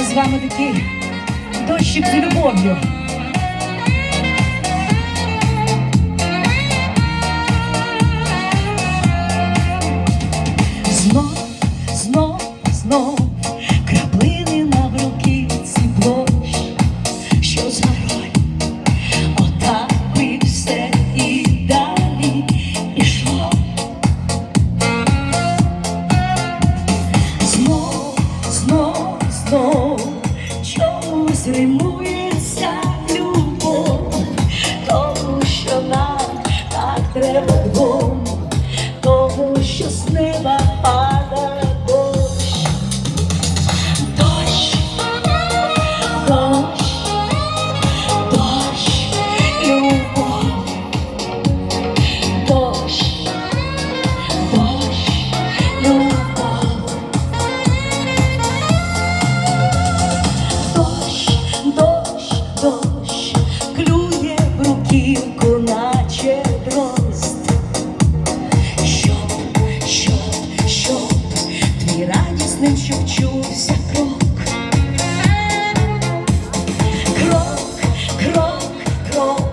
з вами такий дощик з любов'ю. Знов, знов, знов краплини на бруківці площ, що за роль, отак би все і далі ішло. Знов, знов, знов чомусь любов, тому що нам так треба тому що з неба падає дощ. Дощ, дощ, любов, дощ, дощ. Ним, щоб чувся крок, крок, крок, крок,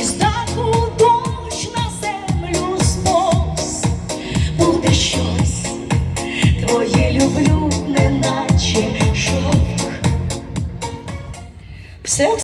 із даху дощ на землю спос, буде щось, твоє люблю, неначе шок.